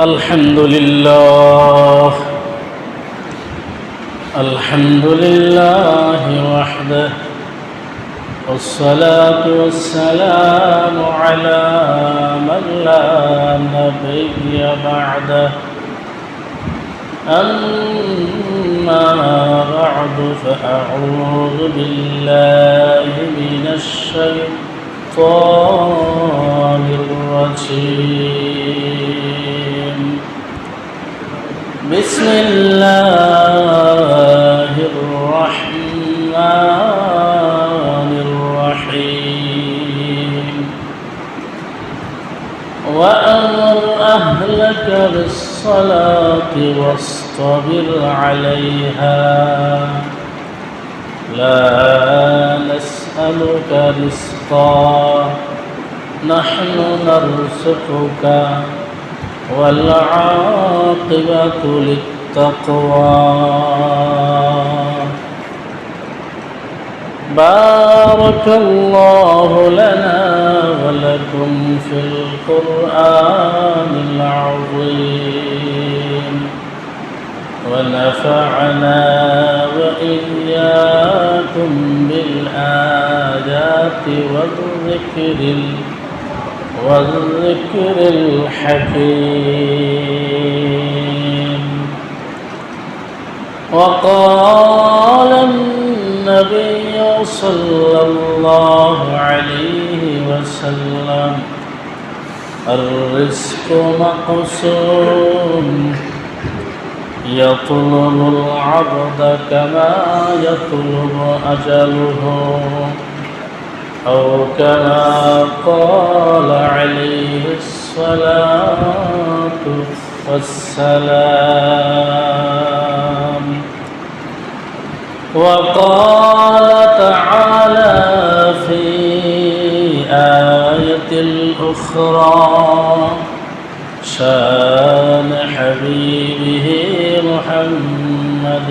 الحمد لله الحمد لله وحده. والصلاة والسلام على من لا نبي بعده. أما بعد فأعوذ بالله من الشيطان الرجيم. بسم الله الرحمن الرحيم. وأمر أهلك بالصلاة واصطبر عليها. لا نسألك رزقا نحن نرزقك. والعاقبة للتقوى. بارك الله لنا ولكم في القرآن العظيم. ونفعنا وإياكم بالآيات والذكر والذكر الحكيم وقال النبي صلى الله عليه وسلم الرزق مقسوم يطلب العبد كما يطلب أجله أو كما قال عليه الصلاة والسلام. وقال تعالى في آية الأخرى شان حبيبه محمد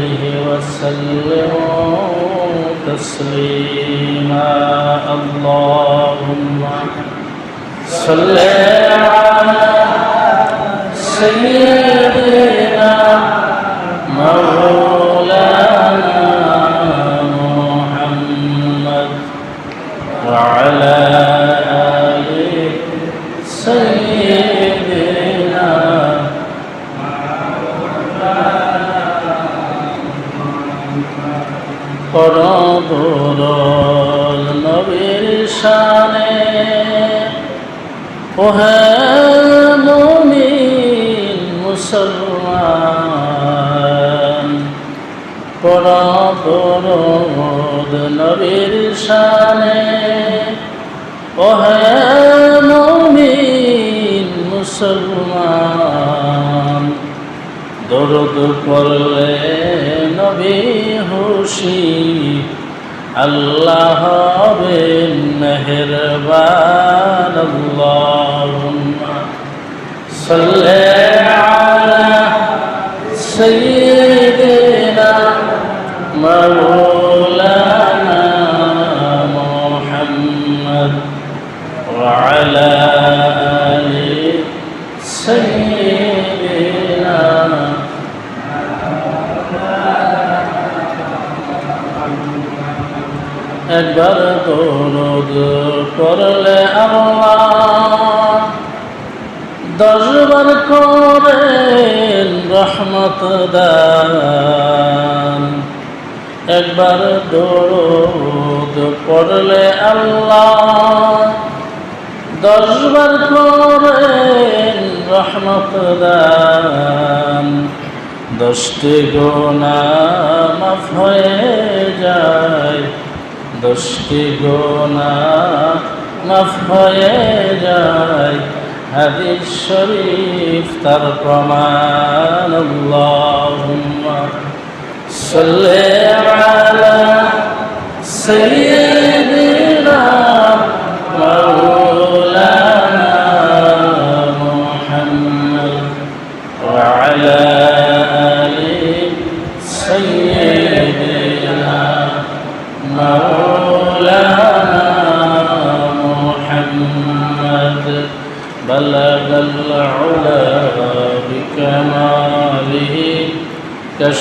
وسلموا تسليما اللهم صل على سيدنا শানে। ওহে মুমিন মুসলমান করদুরদ নবীর শানে। ওহে মুমিন মুসলমান দরদ পড়লে নবী হুশি আল্লাহ হবেন মেহরবান আল্লাহুম্মা একবার দরদ করলে আল্লাহ করেন রহমত দান। একবার দরদ পড়লে আল্লাহ দশবার করেন রহমত দান। দশটি গোনা মাফ হয়ে যায় দশটি গোনা মাফ হয়ে যায় হাদিস শরীফ তার প্রমাণ আল্লাহুম্মা। সাল্লি আলা সাইয়্যিদিনা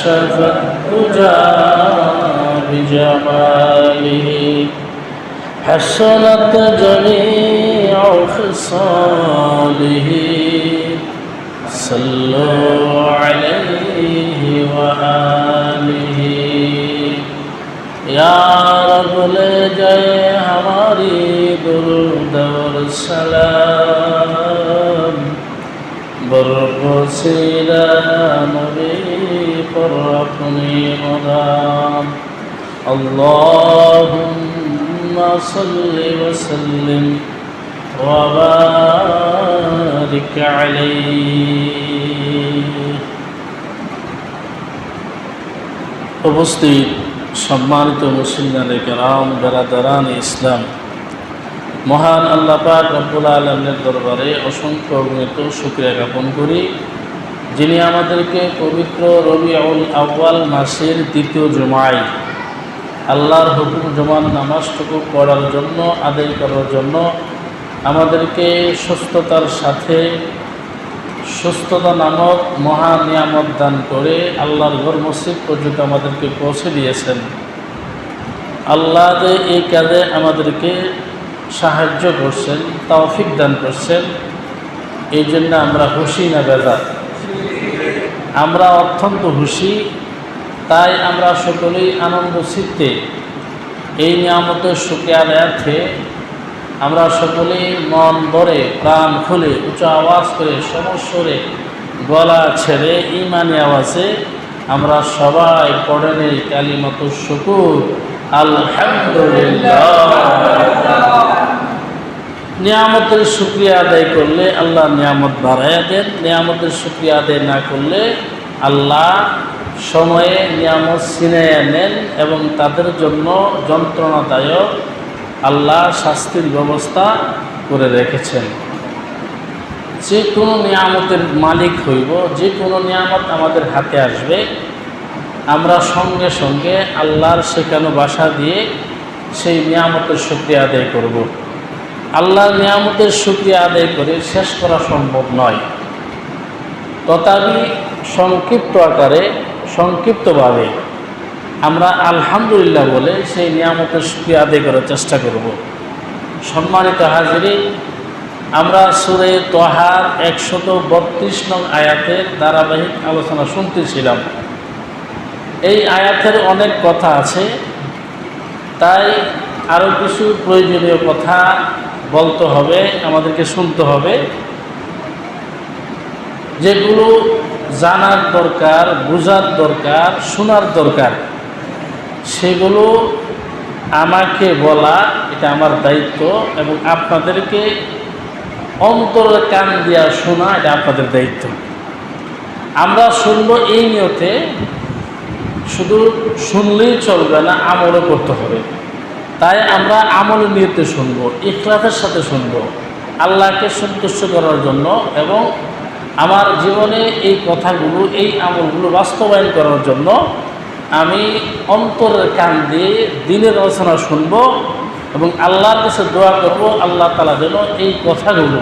كشفت بجماله. حسنت جميع خصاله. صلوا عليه وآله. يا رب لجي هماري درود والسلام বরবসিরামরে পরপনি মদাম আল্লাহুম্মা সাল্লি ওয়া সাল্লিম ওয়া বারিক আলাইহি। উপস্থিত সম্মানিত মুসলমানের کرام برادران ইসলাম মহান আল্লাহ পাক রব্বুল আলমের দরবারে অসংখ্য অগণিত শুক্রিয়া জ্ঞাপন করি, যিনি আমাদেরকে পবিত্র রবি আউল আউ্বাল মাসের দ্বিতীয় জমায় আল্লাহর হুকুম জমান নামাজটুকু পড়ার জন্য, আদায় করার জন্য আমাদেরকে সুস্থতার সাথে সুস্থতা নামক মহা নিয়ামত দান করে আল্লাহর ঘর মসজিদ পর্যন্ত আমাদেরকে পৌঁছে দিয়েছেন। আল্লাহ এই কাজে আমাদেরকে সাহায্য করছেন, তৌফিক দান করছেন, এই জন্য আমরা খুশি না বেজার? আমরা অত্যন্ত খুশি, তাই আমরা সকলেই আনন্দ চিত্তে এই নিয়ামতের সুখে আদায়ার্থে আমরা সকলেই মন ভরে, প্রাণ খুলে, উঁচু আওয়াজ করে সমস্বরে গলা ছেড়ে ইমানি আওয়াজে আমরা সবাই পড়ে নেই কালিমত শুকুর। আলহামদুলিল্লাহ। নিয়ামতের শুক্রিয়া আদায় করলে আল্লাহ নিয়ামত বাড়াইয়া দেন, নিয়ামতের শুক্রিয়া আদায় না করলে আল্লাহ সময়ে নিয়ামত ছিনাইয়া নেন এবং তাদের জন্য যন্ত্রণাদায়ক আল্লাহ শাস্তির ব্যবস্থা করে রেখেছেন যে কোনো নিয়ামতের মালিক হইব, যে কোনো নিয়ামত আমাদের হাতে আসবে, আমরা সঙ্গে সঙ্গে আল্লাহর শেখানো বাসা দিয়ে সেই নিয়ামতের শুক্রিয়া আদায় করব। আল্লাহর নিয়ামতের শুক্রিয়া আদায় করে শেষ করা সম্ভব নয়। তথাপি সংক্ষিপ্ত আকারে, সংক্ষিপ্তভাবে আমরা আলহামদুলিল্লাহ বলে সেই নিয়ামতের শুক্রিয়া আদায় করার চেষ্টা করব। সম্মানিত হাজিরি আমরা সুরে তোহার একশত বত্রিশ নং আয়াতের ধারাবাহিক আলোচনা শুনতেছিলাম। এই আয়াতের অনেক কথা আছে, তাই আরও কিছু প্রয়োজনীয় কথা বলতে হবে, আমাদেরকে শুনতে হবে। যেগুলো জানার দরকার, বোঝার দরকার, শোনার দরকার, সেগুলো আমাকে বলা, এটা আমার দায়িত্ব এবং আপনাদেরকে অন্তরের কান দিয়া শোনা, এটা আপনাদের দায়িত্ব। আমরা শুনব এই নিয়তে, শুধু শুনলেই চলবে না, আমলও করতে হবে। তাই আমরা আমল নিয়তে শুনব, ইখলাসের সাথে শুনব, আল্লাহকে সন্তুষ্ট করার জন্য এবং আমার জীবনে এই কথাগুলো, এই আমলগুলো বাস্তবায়ন করার জন্য আমি অন্তরের কান দিয়ে দিনের আলোচনা শুনব এবং আল্লাহর কাছে দোয়া করব, আল্লাহ তালা যেন এই কথাগুলো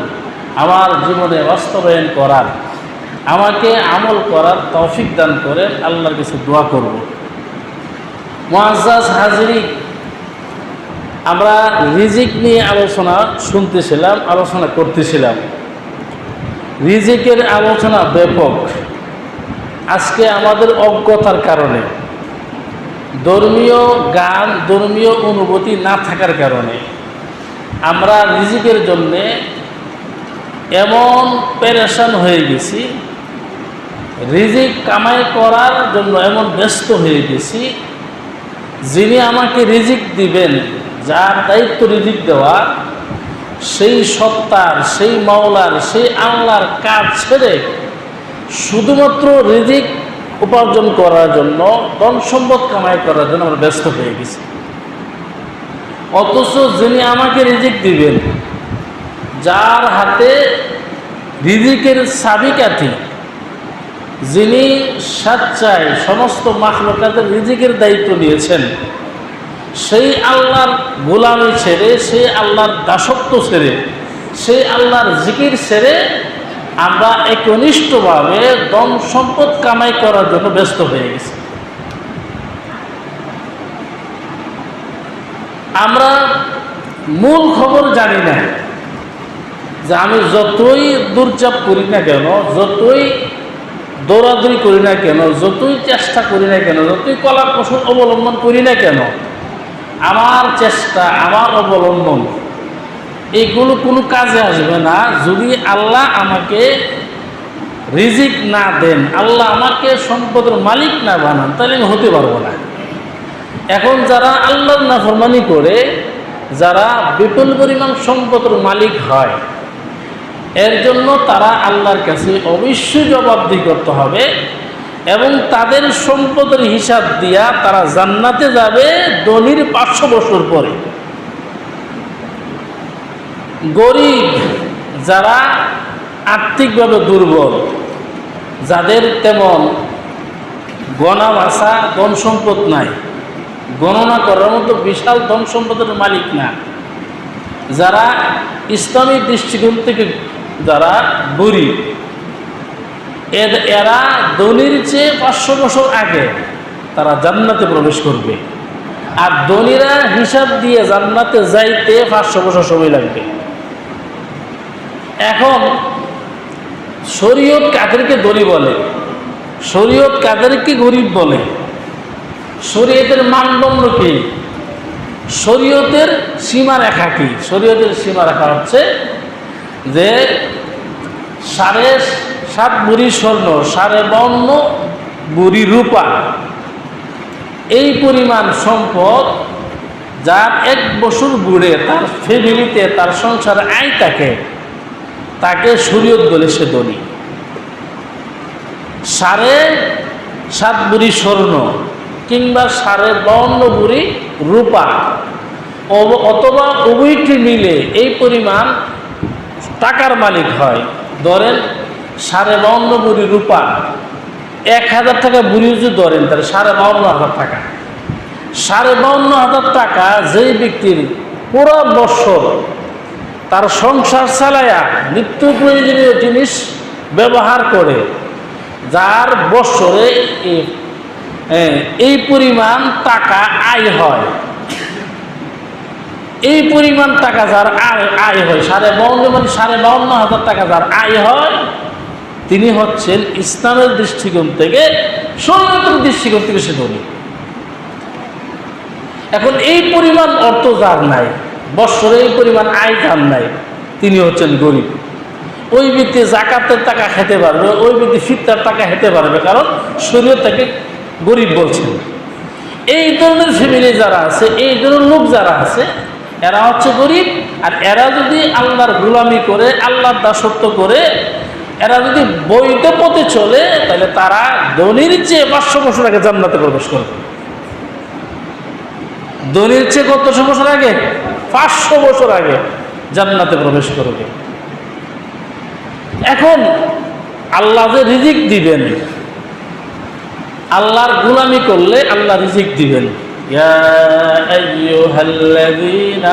আমার জীবনে বাস্তবায়ন করার, আমাকে আমল করার তৌফিক দান করেন, আল্লাহর কাছে দোয়া করব। মোয়াজ্জাজ হাজিরি আমরা রিজিক নিয়ে আলোচনা শুনতেছিলাম, আলোচনা করতেছিলাম। রিজিকের আলোচনা ব্যাপক। আজকে আমাদের অজ্ঞতার কারণে, ধর্মীয় গান ধর্মীয় অনুভূতি না থাকার কারণে আমরা রিজিকের জন্যে এমন পেরেশান হয়ে গেছি, রিজিক কামাই করার জন্য এমন ব্যস্ত হয়ে গেছি, যিনি আমাকে রিজিক দিবেন যার দায়িত্ব রিজিক দেওয়া, সেই সত্তার, সেই মাওলার, সেই আল্লাহর কাজ ছেড়ে শুধুমাত্র রিজিক উপার্জন করার জন্য, ধন সম্পদ কামাই করার জন্য আমরা ব্যস্ত হয়ে গেছি। অথচ যিনি আমাকে রিজিক দিবেন, যার হাতে রিজিকের চাবিকাঠি যিনি স্বেচ্ছায় সমস্ত মাখলকাতের রিজিকের দায়িত্ব নিয়েছেন সেই আল্লাহর গোলামি ছেড়ে, সেই আল্লাহর দাসত্ব ছেড়ে, সেই আল্লাহর জিকির ছেড়ে আমরা একনিষ্ঠভাবে দম সম্পদ কামাই করার জন্য ব্যস্ত হয়ে গেছি। আমরা মূল খবর জানি না যে আমি যতই দূরচাপ করি না কেন, যতই দৌড়াদৌড়ি করি না কেন, যতই চেষ্টা করি না কেন, যতই কলা কৌশল অবলম্বন করি না কেন আমার চেষ্টা, আমার অবলম্বন। এগুলো কোনো কাজে আসবে না। যদি আল্লাহ আমাকে রিজিক না দেন, আল্লাহ আমাকে সম্পদের মালিক না বানান, তাহলে আমি হতে পারব না। এখন যারা আল্লাহর নাফরমানি করে, যারা বিপুল পরিমাণ সম্পদের মালিক হয়, এর জন্য তারা আল্লাহর কাছে অবশ্যই জবাবদি করতে হবে। এবং তাদের সম্পদের হিসাব দিয়া তারা জান্নাতে যাবে দনির পাঁচশো বছর পরে। গরিব যারা আর্থিকভাবে দুর্বল, যাদের তেমন গণা ভাষা ধন সম্পদ নাই, গণনা করার মতো বিশাল ধন সম্পদের মালিক না। যারা ইসলামী দৃষ্টিকোণ থেকে যারা গরিব এরা দলির চেয়ে পাঁচশো বছর আগে তারা জান্নাতে প্রবেশ করবে। আর দলিরা হিসাব দিয়ে জান্নাতে যাইতে পাঁচশো বছর সময় লাগবে। এখন শরীয়ত কাদেরকে দলি বলে? শরীয়ত কাদেরকে গরিব বলে? শরীয়তের মানদণ্ড কি? শরীয়তের সীমারেখা কি? শরীয়তের সীমারেখা হচ্ছে যে সাড়ে সাত বুড়ি স্বর্ণ, সাড়ে বাউন্ন বুড়ি রূপা। এই পরিমাণ সম্পদ যার এক বছর বুড়ে তার ফ্যামিলিতে তার সংসারে আয় থাকে, তাকে শরীয়ত বলে সে ধনী। সাড়ে সাত বুড়ি স্বর্ণ কিংবা সাড়ে বাউন্ন বুড়ি রূপা। অথবা উভয়টি মিলে এই পরিমাণ টাকার মালিক হয়। ধরেন সাড়ে বাউন্ন বুড়ি রূপা। এক হাজার টাকা বুড়ি যদি ধরেন তাহলে সাড়ে বাউন্ন হাজার টাকা। সাড়ে বাউন্ন হাজার টাকা যেই ব্যক্তির পুরো বৎসর তার সংসার চালায়া নিত্য প্রয়োজনীয় জিনিস ব্যবহার করে যার এ, এই পরিমাণ টাকা আয় হয়। এই পরিমাণ টাকা যার আয় আয় হয় সাড়ে বাউন্ন মানে সাড়ে বাউন্ন হাজার টাকা যার আয় হয় তিনি হচ্ছেন ইসলামের দৃষ্টিকোণ থেকে সৈন্যতের দৃষ্টিকোণ থেকে সে ধনী। এখন এই পরিমাণ অর্থ যার নাই, বৎসরে এই পরিমাণ আয় যার নাই, তিনি হচ্ছেন গরিব। ওই ব্যক্তি জাকাতের টাকা খেতে পারবে, ওই ব্যক্তি ফিত্তার টাকা খেতে পারবে, কারণ শরীর তাকে গরিব বলছেন। এই ধরনের ফ্যামিলি যারা আছে, এই ধরনের লোক যারা আছে, এরা হচ্ছে গরিব, আর এরা যদি আল্লাহর গুলামি করে, আল্লাহর দাসত্ব করে এরা যদি বৈধ পথে চলে, তাহলে তারা ধনির চেয়ে পাঁচশো বছর আগে জান্নাতে প্রবেশ করবে। ধনির চেয়ে কতশো বছর আগে? পাঁচশো বছর আগে জান্নাতে প্রবেশ করবে। এখন আল্লাহ যে রিজিক দিবেন, আল্লাহর গুলামি করলে আল্লাহ রিজিক দিবেন। ইয়া আইয়ুহাল্লাযীনা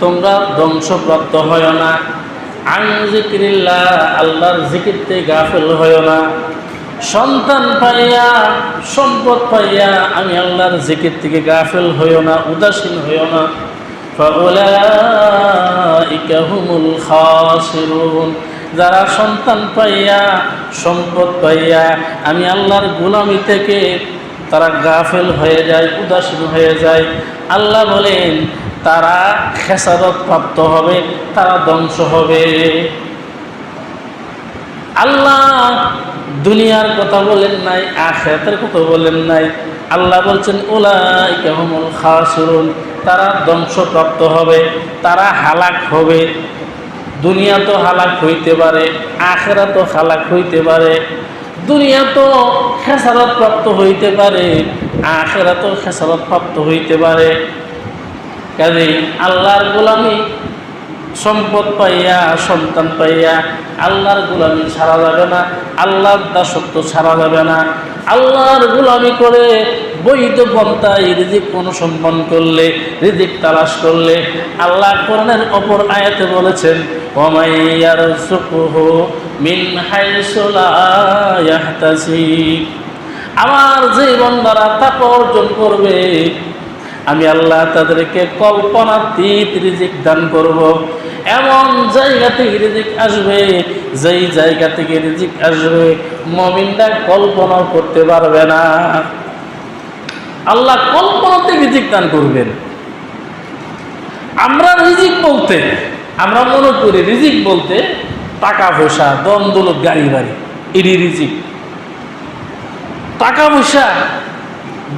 তোমরা ধ্বংসপ্রাপ্ত হয় না। আন জিকিরিল্লা আল্লাহর জিকিরতে গাফেল হয় না। সন্তান পাইয়া, সম্পদ পাইয়া আমি আল্লাহর জিকির থেকে গাফেল হইও না, উদাসীন হইও না। যারা সন্তান পাইয়া, সম্পদ পাইয়া আমি আল্লাহর গুলামি থেকে তারা গাফেল হয়ে যায়, উদাসীন হয়ে যায়। আল্লাহ বলেন, তারা খেসারত প্রাপ্ত হবে, তারা ধ্বংস হবে। আল্লাহ দুনিয়ার কথা বলেন নাই, আখেরাতের কথা বলেন নাই। আল্লাহ বলছেন ওলাই কেমন খাসুরুন, তারা ধ্বংসপ্রাপ্ত হবে, তারা হালাক হবে। দুনিয়া তো হালাক হইতে পারে, আখেরা তো হালাক হইতে পারে। দুনিয়া তো খেসারত প্রাপ্ত হইতে পারে আখেরা তো খেসারত প্রাপ্ত হইতে পারে। কাজে আল্লাহর গোলামি সম্পদ পাইয়া, সন্তান পাইয়া আল্লাহর গোলামি ছাড়া যাবে না, আল্লাহর দাসত্ব ছাড়া যাবে না। আল্লাহর গোলামি করে বৈধ পন্থায় রিজিক অনুসন্ধান করলে, রিজিক তালাশ করলে আল্লাহ কোরআনের অপর আয়াতে বলেছেন ওমাইয়ার সুকুহু আমার যে বন্দারা তাকে অর্জন করবে। আমি আল্লাহ তাদেরকে কল্পনাতীত রিজিক দান করব। এমন জায়গা থেকে রিজিক আসবে, যেই জায়গা থেকে রিজিক আসবে, মমিনরা কল্পনা করতে পারবে না। আল্লাহ কল্পনাতে রিজিক দান করবেন। আমরা রিজিক বলতে, আমরা মনে করি রিজিক বলতে টাকা পয়সা দ্বন্দ্ব গাড়ি বাড়ি এটি রিজিক টাকা পয়সা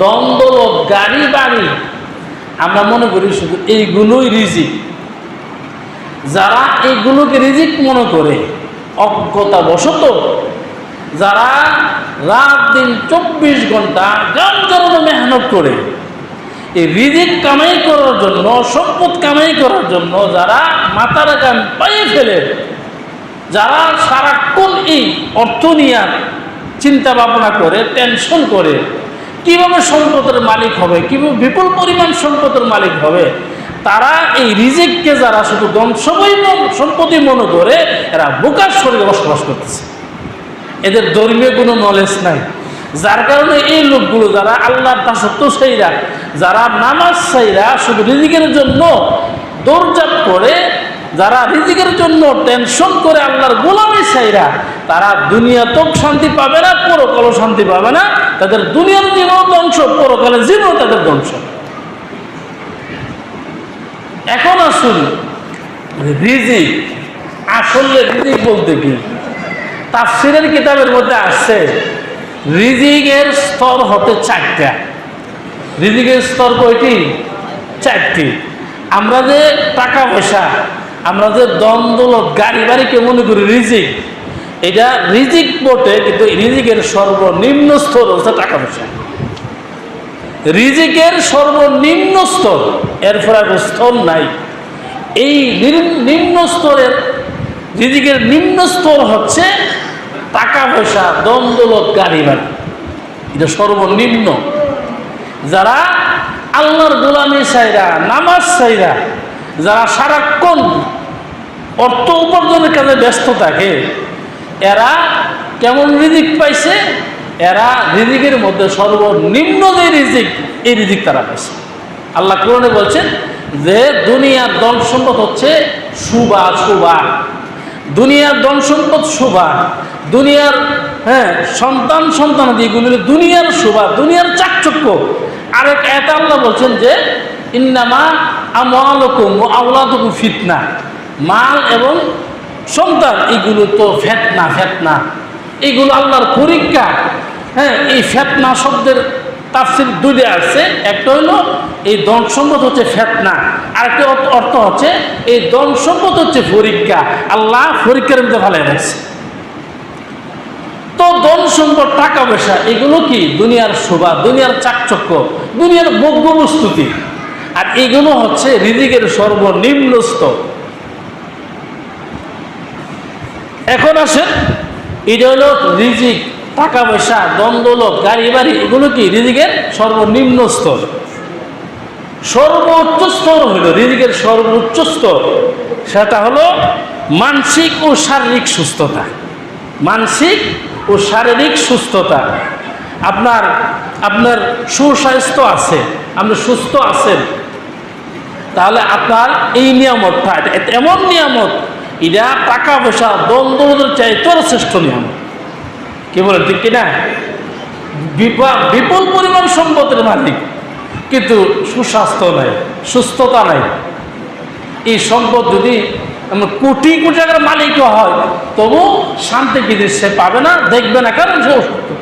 দ্বন্দ্ব গাড়ি বাড়ি আমরা মনে করি শুধু এইগুলোই রিজিক যারা এইগুলোকে রিজিক মনে করে অজ্ঞতা বশত যারা রাত দিন চব্বিশ ঘণ্টা গান জ্বালানো মেহনত করে, এই রিজিক কামাই করার জন্য, সম্পদ কামাই করার জন্য, যারা মাথার গান পাইয়ে ফেলে যারা সারাক্ষণ এই অর্থ নিয়ে চিন্তা ভাবনা করে টেনশন করে, কীভাবে সম্পদের মালিক হবে, কীভাবে বিপুল পরিমাণ সম্পদের মালিক হবে, তারা এই রিজিককে যারা শুধু ধ্বংসবই সম্পত্তি মনে করে, এরা বোকার শরীরে বসবাস করতেছে। এদের ধর্মীয় কোনো নলেজ নাই। যার কারণে এই লোকগুলো যারা আল্লাহর দাসত্ব সেইরা যারা নামাজ সাইরা শুধু রিজিকের জন্য দৌড়জাপ করে যারা রিজিকের জন্য টেনশন করে আল্লাহর গোলামি সাইরা, তারা দুনিয়াতেও শান্তি পাবে না, পরকালও শান্তি পাবে না। তাদের দুনিয়ার জীবন ধ্বংস, পরকালের জীবন তাদের ধ্বংস। এখন আসুন, রিজিক, আসলে রিজিক বলতে কি? তাফসিরের কিতাবের মধ্যে আসছে, রিজিকের স্তর হতে চারটা। রিজিকের স্তর কয়টি? চারটি। আমরা যে টাকা পয়সা আমরা যে দ্বন্দ্ব গাড়ি বাড়িকে মনে করি রিজিক, এটা রিজিক বটে, কিন্তু রিজিকের সর্বনিম্ন স্তর হচ্ছে টাকা পয়সা। রিজিকের সর্বনিম্ন স্তর এরপর আর স্তর নাই। এই নিম্ন স্তরের রিজিকের নিম্ন স্তর হচ্ছে টাকা পয়সা দ্বন্দ্বলত গাড়ি বাড়ি এটা সর্বনিম্ন। যারা আল্লাহর গোলামি চাইরা নামাজ চাইরা যারা সারাক্ষণ অর্থ উপার্জনের কাজে ব্যস্ত থাকে। এরা কেমন রিজিক পাইছে? এরা রিজিকের মধ্যে সর্বনিম্ন যে রিজিক, এই রিজিক তারা পাইছে। আল্লাহ কোরআনে বলছেন যে, দুনিয়ার দল সম্পদ হচ্ছে সুবা সুবা। দুনিয়ার ধন সম্পদ শোভা দুনিয়ার হ্যাঁ সন্তান সন্তান এগুলো দুনিয়ার শোভা দুনিয়ার চাকচক্য। আরেক এটা আল্লাহ বলছেন যে, ইন্নামা আমালকুম আউলাদুকুম ফিতনা। মাল এবং সন্তান, এগুলো তো ফেতনা ফেতনা। এগুলো আল্লাহর পরীক্ষা। হ্যাঁ এই ফেতনা শব্দের তাফসির দুইটা আসছে একটা হলো, এই সম্পদ হচ্ছে ফেতনা। আরেকটি অর্থ হচ্ছে, এই ধন সম্পদ হচ্ছে পরীক্ষা। আল্লাহ পরীক্ষার মধ্যে ভালো রাখছে তো ধন সম্পদ টাকা পয়সা, এগুলো কি? দুনিয়ার শোভা, দুনিয়ার চাকচক্য, দুনিয়ার ভোগ্য প্রস্তুতি আর এগুলো হচ্ছে রিজিকের সর্বনিম্ন স্তর এখন আসেন হলো রিজিক, টাকা পয়সা দ্বন্দ্বলোক গাড়ি বাড়ি, এগুলো কি? রিজিকের সর্বনিম্ন স্তর। সর্বোচ্চ স্তর হইল রিজিকের সর্বোচ্চ স্তর। সেটা হলো মানসিক ও শারীরিক সুস্থতা। মানসিক ও শারীরিক সুস্থতা। আপনার আপনার সুস্বাস্থ্য আছে, আপনি সুস্থ আছেন, তাহলে আপনার এই নিয়ামতটা, এমন নিয়ামত এটা টাকা পয়সা দ্বন্দ্ব চাই, তোর শ্রেষ্ঠ নিয়ম। কি বলে, ঠিক কিনা? বিপা- বিপুল পরিমাণ সম্পদের মালিক, কিন্তু সুস্বাস্থ্য নাই, সুস্থতা নাই। এই সম্পদ যদি কোটি কোটি টাকার মালিকও হয়, তবু শান্তি কিন্তু সে পাবে না? দেখবে না কারণ সে অসুস্থ?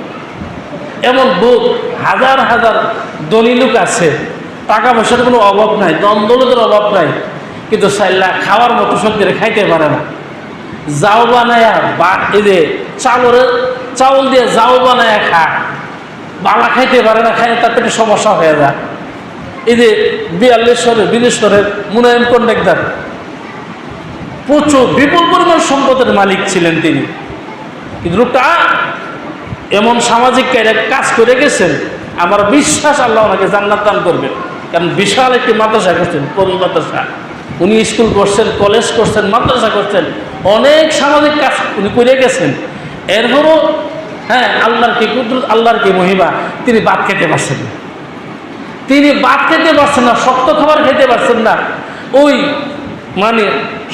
এমন বোধ হাজার হাজার ধনী লোক আছে, টাকা পয়সার কোনো অভাব নাই দ্বন্দ্বলতের অভাব নাই কিন্তু সাইল্লা খাওয়ার মতো শক্তিরে খাইতে পারে না। জাউ বানায়া বা এই যে চাউলের চাউল দিয়ে জাউ বানায়া খা। বালা খাইতে পারে না খাই তার পেটে সমস্যা হয়ে যায়। এই যে বিয়াল্লিশরের বিদেশ্বরের মুনায়ন কন্ডাক্টার। প্রচুর বিপুল পরিমাণ সম্পদের মালিক ছিলেন তিনি। কিন্তু লোকটা এমন সামাজিক কাজ করে গেছেন, আমার বিশ্বাস আল্লাহ ওনাকে জান্নাত দান করবেন। কারণ বিশাল একটি মাদ্রাসা করছেন পরি মাদ্রাসা? উনি স্কুল করছেন, কলেজ করছেন, মাদ্রাসা করছেন, অনেক সামাজিক কাজ উনি করে গেছেন। এরপরও হ্যাঁ আল্লাহর কি কুদরত, আল্লাহর কি মহিমা, তিনি বাদ খেতে পারছেন না। তিনি বাদ খেতে পারছেন না, শক্ত খাবার খেতে পারছেন না। ওই মানে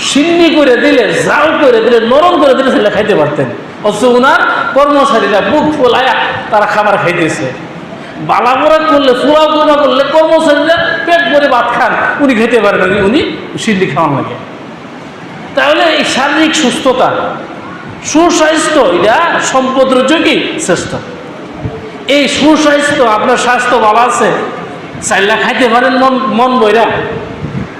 সিন্নি করে দিলে, জাল করে দিলে, নরম করে দিলে সেটা খাইতে পারতেন। অথচ উনার কর্মচারীরা বুক ফোলায়া তারা খাবার খাইতেছে। বালাবোড়া করলে ফুলা গোড়া করলে, কর্মচারীরা পেট ভরে ভাত খান। উনি খেতে পারেন উনি সিন্নি খাওয়ান লাগে। তাহলে এই শারীরিক সুস্থতা সুস্বাস্থ্য, এটা সম্পদের যোগী শ্রেষ্ঠ? এই সুস্বাস্থ্য, আপনার স্বাস্থ্য ভালো আছে? চাইলা খাইতে পারেন মন মন বইরা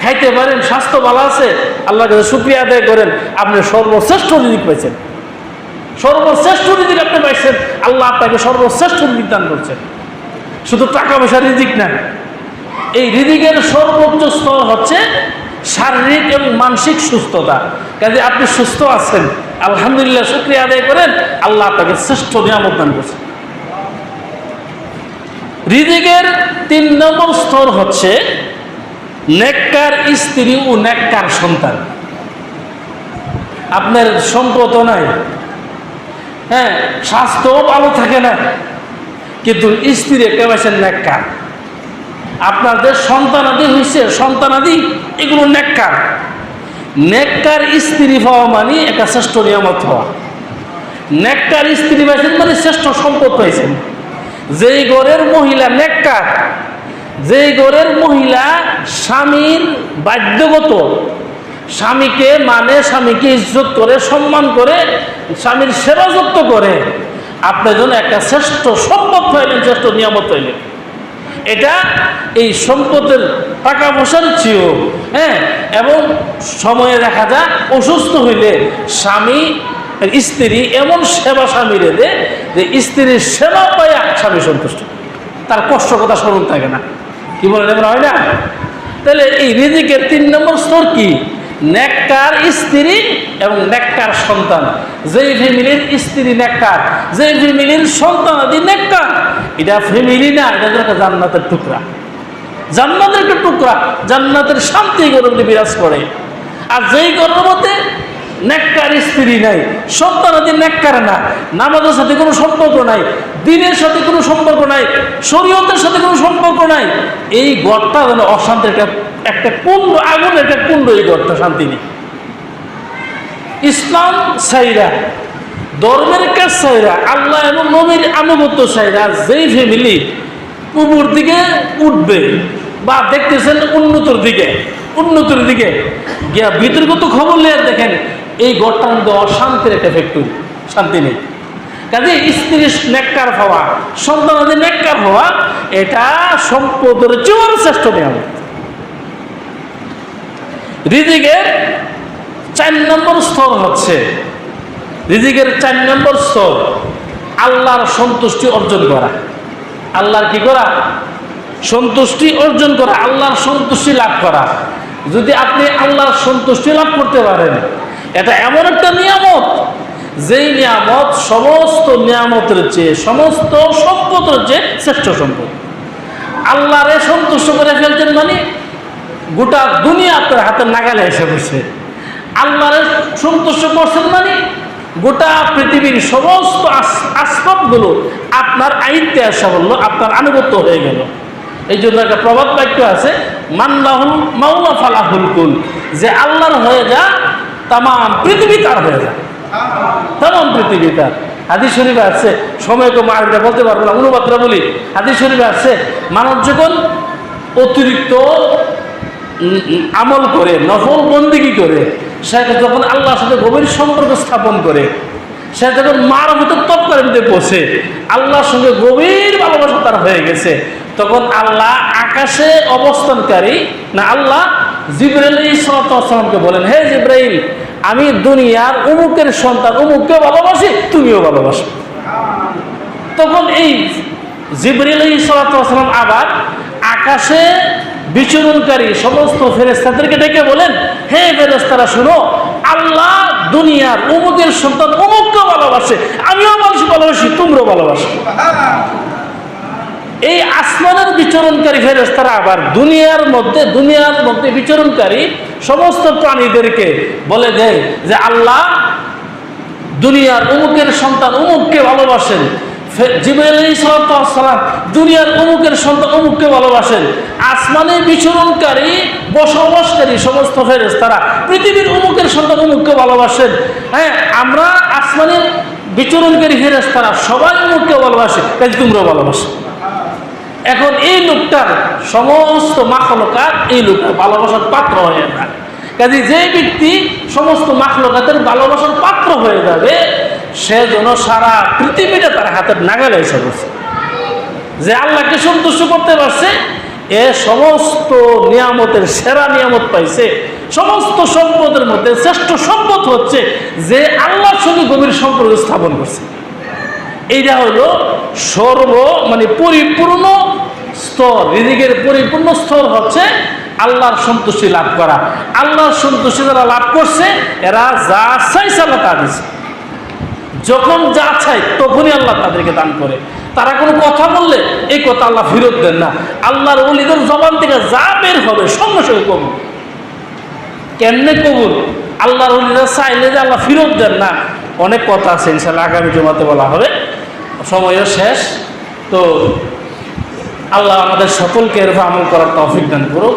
খাইতে পারেন, স্বাস্থ্য ভালো আছে? আল্লাহ কাছে সুক্রিয়া আদায় করেন, আপনি সর্বশ্রেষ্ঠ রিজিক পাইছেন। সর্বশ্রেষ্ঠ রিজিক আপনি পাইছেন। আল্লাহ আপনাকে সর্বশ্রেষ্ঠ রিজিক দান করছেন। শুধু টাকা পয়সা রিজিক না। এই রিজিকের সর্বোচ্চ স্তর হচ্ছে শারীরিক এবং মানসিক সুস্থতা। কাজে আপনি সুস্থ আছেন, আলহামদুলিল্লাহ, শুক্রিয়া আদায় করেন, আল্লাহ আপনাকে শ্রেষ্ঠ নিয়ামত দান করছেন রিজিকের তিন নম্বর স্তর হচ্ছে নেককার স্ত্রী ও নেককার সন্তান। আপনার সম্পদ নাই। হ্যাঁ স্বাস্থ্যও ভালো থাকে না। কিন্তু স্ত্রী একটা পাইছেন আপনাদের সন্তানাদি হয়েছে, সন্তানাদি, এগুলো নেককার নেককার স্ত্রী পাওয়া মানে একটা শ্রেষ্ঠ নিয়ামত হওয়া। নেককার স্ত্রী পাইছেন মানে শ্রেষ্ঠ সম্পদ পাইছেন যেই গড়ের মহিলা নেককার যেই গড়ের মহিলা স্বামীর বাধ্যগত, স্বামীকে মানে স্বামীকে ইজ্জত করে, সম্মান করে, স্বামীর সেবা যত্ন করে আপনার জন্য একটা শ্রেষ্ঠ সম্পদ পাইলেন, শ্রেষ্ঠ নিয়ামত পাইলেন। এটা এই সম্পদের টাকা পয়সার চেয়েও হ্যাঁ এবং সময়ে দেখা যায় অসুস্থ হইলে স্বামী, স্ত্রী এমন সেবা স্বামীরে দে, যে স্ত্রীর সেবা পাইয়া স্বামী সন্তুষ্ট। তার কষ্ট কথা স্মরণ থাকে না। কি বলেন এমন হয় না? তাহলে এই রিজিকের তিন নম্বর স্তর কি? নেককার স্ত্রী এবং নেককার সন্তান। যেই ফ্যামিলির স্ত্রী নেককার, যেই ফ্যামিলির সন্তান আদি নেককার, এটা ফ্যামিলি না, এটা জান্নাতের টুকরা। জান্নাতের একটা টুকরা, জান্নাতের শান্তি গরমে বিরাজ করে। আর যেই গরমের নেককার স্ত্রী নাই সন্তানাদি নেককার না, নামাজের সাথে কোনো সম্পর্ক নাই, দিনের সাথে কোনো সম্পর্ক নাই, শরীয়তের সাথে কোনো সম্পর্ক নাই, এই গড়টা যেন অশান্তির একটা একটা কুণ্ড, আগুন একটা কুণ্ড এই গড়টা শান্তি নেই। ইসলাম সাইরা ধর্মের কাজ সাইরা আল্লাহ এবং নবীর আনুগত্য সাইরা যেই ফ্যামিলি উপর দিকে উঠবে বা দেখতেছেন উন্নতর দিকে উন্নতর দিকে, গিয়া বিতর্কত খবর নিয়ে দেখেন, এই ঘরটার মধ্যে অশান্তির একটা ফ্যাক্টরি শান্তি নেই। কাজে স্ত্রীর নেককার হওয়া সন্তানাদের নেককার হওয়া, এটা সম্পদের চেয়েও শ্রেষ্ঠ নিয়ামত। রিজিকের চার নম্বর স্তর হচ্ছে রিজিকের চার নম্বর স্তর, আল্লাহর সন্তুষ্টি অর্জন করা। আল্লাহর কি করা? সন্তুষ্টি অর্জন করা, আল্লাহর সন্তুষ্টি লাভ করা। যদি আপনি আল্লাহর সন্তুষ্টি লাভ করতে পারেন, এটা এমন একটা নিয়ামত, যেই নিয়ামত সমস্ত নিয়ামতের চেয়ে, সমস্ত সম্পদের চেয়ে শ্রেষ্ঠ সম্পদ। আল্লাহরে সন্তুষ্ট করে ফেলছেন মানে গোটা দুনিয়া আপনার হাতের নাগালে এসে বসে। আল্লাহরে সন্তুষ্ট করছেন মানে গোটা পৃথিবীর সমস্ত আস- আসবাবগুলো আপনার আইনতে আসা বলল, আপনার আনুগত্য হয়ে গেল। এই জন্য একটা প্রবাদ বাক্য আছে মান্লাহুল মাওলা ফালাহুল কুল যে আল্লাহর হয়ে যা তাম পৃথিবী তার হয়ে যা। তাম পৃথিবী তার। হাদিস শরীফে আছে, সময় কম আগে বলতে পারব না, অনুবাদটা বলি। হাদিস শরীফে আছে মানব যখন অতিরিক্ত আমল করে, নফল বন্দিগি করে, সে যখন আল্লাহর সাথে গভীর সম্পর্ক স্থাপন করে, সে যখন মার ভিতর তপ করে মধ্যে বসে, আল্লাহর সঙ্গে গভীর ভালোবাসা তার হয়ে গেছে, তখন আল্লাহ আকাশে অবস্থানকারী, না আল্লাহ জিব্রাইল ইসলামকে বলেন, হে জিব্রাইল, আমি দুনিয়ার উমুকের সন্তান উমুককে ভালোবাসি, তুমিও ভালোবাসো। তখন এই জিবরিল সালাম আবার আকাশে বিচরণকারী সমস্ত ফেরেস্তাদেরকে ডেকে বলেন, হে ফেরেস্তারা শুনো, আল্লাহ দুনিয়ার অমুকের সন্তান অমুককে ভালোবাসে, আমিও মানুষ ভালোবাসি, তোমরাও ভালোবাসো। এই আসমানের বিচরণকারী ফেরেস্তারা আবার দুনিয়ার মধ্যে দুনিয়ার মধ্যে বিচরণকারী সমস্ত প্রাণীদেরকে বলে দেয় যে, আল্লাহ দুনিয়ার অমুকের সন্তান অমুককে ভালোবাসেন দুনিয়ার অমুকের ভালোবাসেন। আসমানে বিচরণকারী, বসবাসকারী সমস্ত পৃথিবীর অমুকের ভালোবাসেন। হ্যাঁ আমরা বিচরণকারী সবাই অমুককে ভালোবাসে ভালোবাসো। এখন এই লোকটার সমস্ত মাখলকাত এই লোকটার ভালোবাসার পাত্র হয়ে যায় কাজে যে ব্যক্তি সমস্ত মাখলকাতের ভালোবাসার পাত্র হয়ে যাবে সে যেন সারা পৃথিবীটা তার হাতের নাগালে এসে বসে। যে আল্লাহকে সন্তুষ্ট করতে পারছে? এ সমস্ত নিয়ামতের সেরা নিয়ামত পাইছে। সমস্ত সম্পদের মধ্যে শ্রেষ্ঠ সম্পদ হচ্ছে যে আল্লাহর সঙ্গে গভীর সম্পর্ক স্থাপন করছে। এইটা হলো সর্ব মানে পরিপূর্ণ স্তর। রিজিকের পরিপূর্ণ স্তর হচ্ছে আল্লাহর সন্তুষ্টি লাভ করা। আল্লাহর সন্তুষ্টি যারা লাভ করছে, এরা যা চাইছে আল্লাহ তা দিছে। যখন যা চাই তখনই আল্লাহ তাদেরকে দান করে। তারা কোনো কথা বললে এই কথা আল্লাহ ফেরত দেন না। আল্লাহর অলিদের জবান থেকে যা বের হবে সঙ্গে সঙ্গে কবুল। কেমনে কবুল? আল্লাহর অলিরা চাইলে যে আল্লাহ ফেরত দেন না। অনেক কথা আছে ইনশাল্লাহ আগামী জমাতে বলা হবে। সময়ও শেষ। তো আল্লাহ আমাদের সকলকে এরকম আমল করার তৌফিক দান করুক।